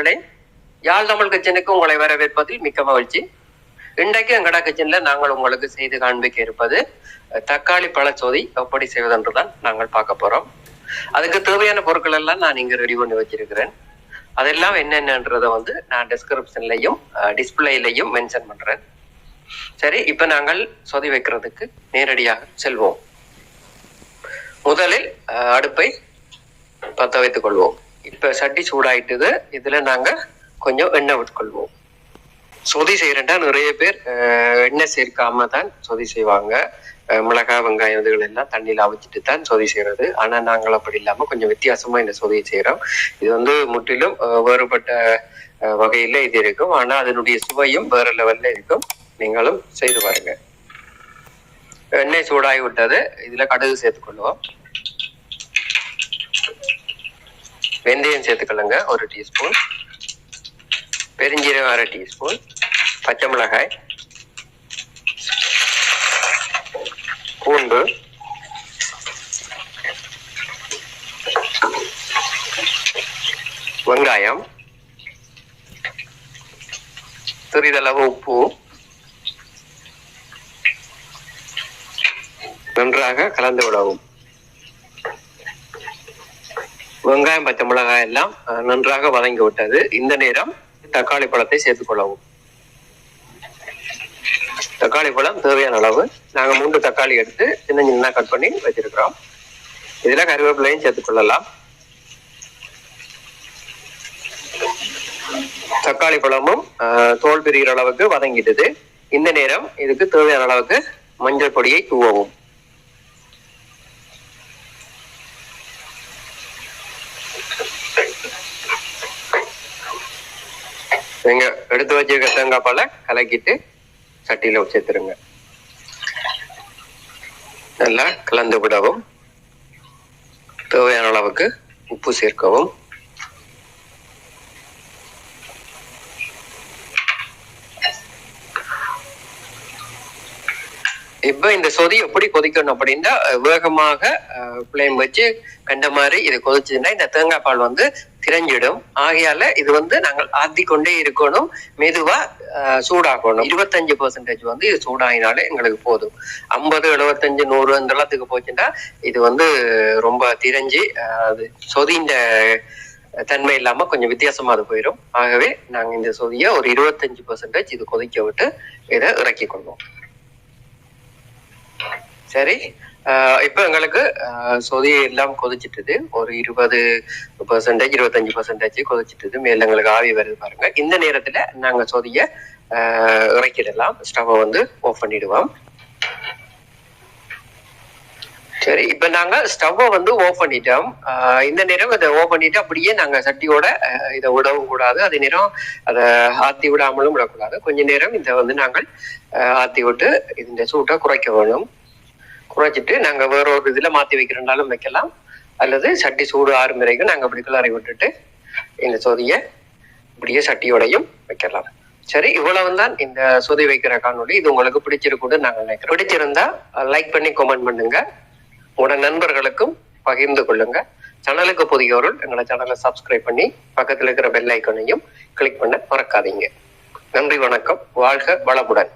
நண்பர்களே யாழ் தமிழ் கிச்சனுக்கு உங்களை வரவேற்பதில் மிக்க மகிழ்ச்சி. இன்றைக்கு எங்கடா கிச்சன்ல நாங்கள் உங்களுக்கு செய்து காண்பிக்க இருப்பது தக்காளி பழச்சோதி எப்படி செய்வதென்றுதான் நாங்கள் பார்க்க போறோம். அதுக்கு தேவையான பொருட்கள் எல்லாம் நான் இங்க ரெடி பண்ணி வச்சிருக்கிறேன். அதெல்லாம் என்னென்னன்றத வந்து நான் டிஸ்கிரிப்ஷன்லையும் டிஸ்பிளேலையும் மென்ஷன் பண்றேன். சரி இப்ப நாங்கள் சொதி வைக்கிறதுக்கு நேரடியாக செல்வோம். முதலில் அடுப்பை பத்த வைத்துக் கொள்வோம். இப்ப சட்டி சூடாயிட்டுது. இதுல நாங்க கொஞ்சம் எண்ணெய் உட்கொள்வோம். சொதி செய்யறேன்டா நிறைய பேர் அஹ், எண்ணெய் சேர்க்காம தான் சொதி செய்வாங்க. அஹ், மிளகாய் வெங்காயம் இதுகள் எல்லாம் தண்ணியில அவிச்சிட்டு தான் சொதி செய்யறது ஆனா நாங்கள் அப்படி இல்லாம கொஞ்சம் வித்தியாசமா இந்த சொதியை செய்யறோம் இது வந்து முற்றிலும் அஹ், வேறுபட்ட அஹ், வகையில இது இருக்கும். ஆனா அதனுடைய சுவையும் வேற லெவல்ல இருக்கும். நீங்களும் செய்து பாருங்க. எண்ணெய் சூடாகி விட்டது. இதுல கடுகு சேர்த்துக்கொள்வோம் வெந்தயம் சேர்த்துக்கலங்க ஒரு டீஸ்பூன். பெருஞ்சீரகம் அரை டீஸ்பூன். பச்சை மிளகாய். பூண்டு. வெங்காயம். சிறிதளவு உப்பு. நன்றாக கலந்து விடவும். வெங்காயம் பச்சை மிளகாய் எல்லாம் நன்றாக வதங்கி விட்டது. இந்த நேரம் தக்காளி பழத்தை சேர்த்துக் கொள்ளவும். தக்காளி பழம் தேவையான அளவு. நாங்க மூன்று தக்காளி எடுத்து சின்ன சின்ன கட் பண்ணி வச்சிருக்கிறோம். இதெல்லாம் கருவேப்பிலையும் சேர்த்துக் கொள்ளலாம். தக்காளி பழமும் தோல் பிரிகிற அளவுக்கு வதங்கிட்டது. இந்த நேரம் இதுக்கு தேவையான அளவுக்கு மஞ்சள் பொடியை தூவவும். நீங்க எடுத்து வச்சிருக்க தேங்காய் பாலை கலக்கிட்டு சட்டியில சேர்த்துருங்க நல்லா கலந்து விடவும் தேவையான அளவுக்கு உப்பு சேர்க்கவும். இப்ப இந்த சொதி எப்படி கொதிக்கணும் அப்படின்னா வேகமாக பிளேம் வச்சு கண்ட மாதிரி இது கொதிச்சதுன்னா இந்த தேங்காய் பால் வந்து திரஞ்சிடும் ஆகையால இது வந்து நாங்கள் ஆத்தி கொண்டே இருக்கணும். மெதுவா அஹ், சூடாக்கணும். இருபத்தஞ்சு பெர்சன்டேஜ் வந்து இது சூடாகினாலே எங்களுக்கு போதும். ஐம்பது எழுபத்தஞ்சு நூறு அந்த எல்லாத்துக்கு போச்சுன்னா இது வந்து ரொம்ப திரஞ்சு அது சொதிஇந்த தன்மை இல்லாம கொஞ்சம் வித்தியாசமா அது போயிடும் ஆகவே நாங்க இந்த சொதிய ஒரு இருபத்தஞ்சு பெர்சன்டேஜ் இது கொதிக்க விட்டு இதை இறக்கி கொள்வோம். சரி? இப்ப எங்களுக்கு ஆஹ் சொதி எல்லாம் கொதிச்சிட்டுது. ஒரு இருபது பெர்சன்டேஜ் இருபத்தஞ்சு பெர்சன்டேஜ் கொதிச்சிட்டுது. மேல எங்களுக்கு ஆவி வருது பாருங்க. இந்த நேரத்துல நாங்க சொதிய ஆஹ் இறக்கிடலாம். ஸ்டவ்வை வந்து ஆஃப் பண்ணிடுவோம். சரி இப்ப நாங்க ஸ்டவ்வை வந்து ஆஃப் பண்ணிட்டோம். ஆஹ் இந்த நேரம் இதை ஆஃப் பண்ணிட்டு அப்படியே நாங்க சட்டியோட இதை விடவும் கூடாது. அதே நேரம் அதை ஆத்தி விடாமலும் விடக்கூடாது. கொஞ்ச நேரம் இதை வந்து நாங்கள் ஆத்தி விட்டு இந்த சூட்டை குறைக்க வேணும். குறைச்சிட்டு நாங்க வேற ஒரு இதுல மாத்தி வைக்கிறனாலும் வைக்கலாம். அல்லது சட்டி சூடு ஆறு வரைக்கும் நாங்க அப்படி கிளறி விட்டுட்டு இந்த சொதிய இப்படியே சட்டியோடையும் வைக்கலாம். சரி இவ்வளவு தான் இந்த சொதி வைக்கிற காணொளி. இது உங்களுக்கு பிடிச்சிருக்கும்னு நாங்கள் நினைக்கிறோம். பிடிச்சிருந்தா லைக் பண்ணி கமெண்ட் பண்ணுங்க. உங்களோட நண்பர்களுக்கும் பகிர்ந்து கொள்ளுங்க. சேனலுக்கு புதியவர்கள் எங்களோட சேனலை சப்ஸ்கிரைப் பண்ணி பக்கத்தில் இருக்கிற பெல் ஐக்கனையும் கிளிக் பண்ண மறக்காதீங்க. நன்றி வணக்கம். வாழ்க வளமுடன்.